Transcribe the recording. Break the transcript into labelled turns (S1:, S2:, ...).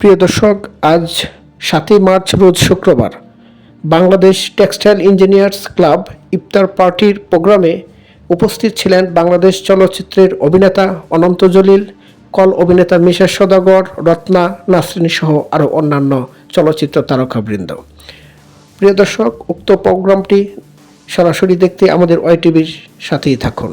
S1: প্রিয় দর্শক, আজ সাতই মার্চ, রোজ শুক্রবার। বাংলাদেশ টেক্সটাইল ইঞ্জিনিয়ার্স ক্লাব ইফতার পার্টির প্রোগ্রামে উপস্থিত ছিলেন বাংলাদেশ চলচ্চিত্রের অভিনেতা অনন্ত জলিল, কল অভিনেতা মিশা সদাগর, রত্না নাসরিন সহ আরও অন্যান্য চলচ্চিত্র তারকাবৃন্দ। প্রিয় দর্শক, উক্ত প্রোগ্রামটি সরাসরি দেখতে আমাদের ওয়াইটিভির সাথেই থাকুন।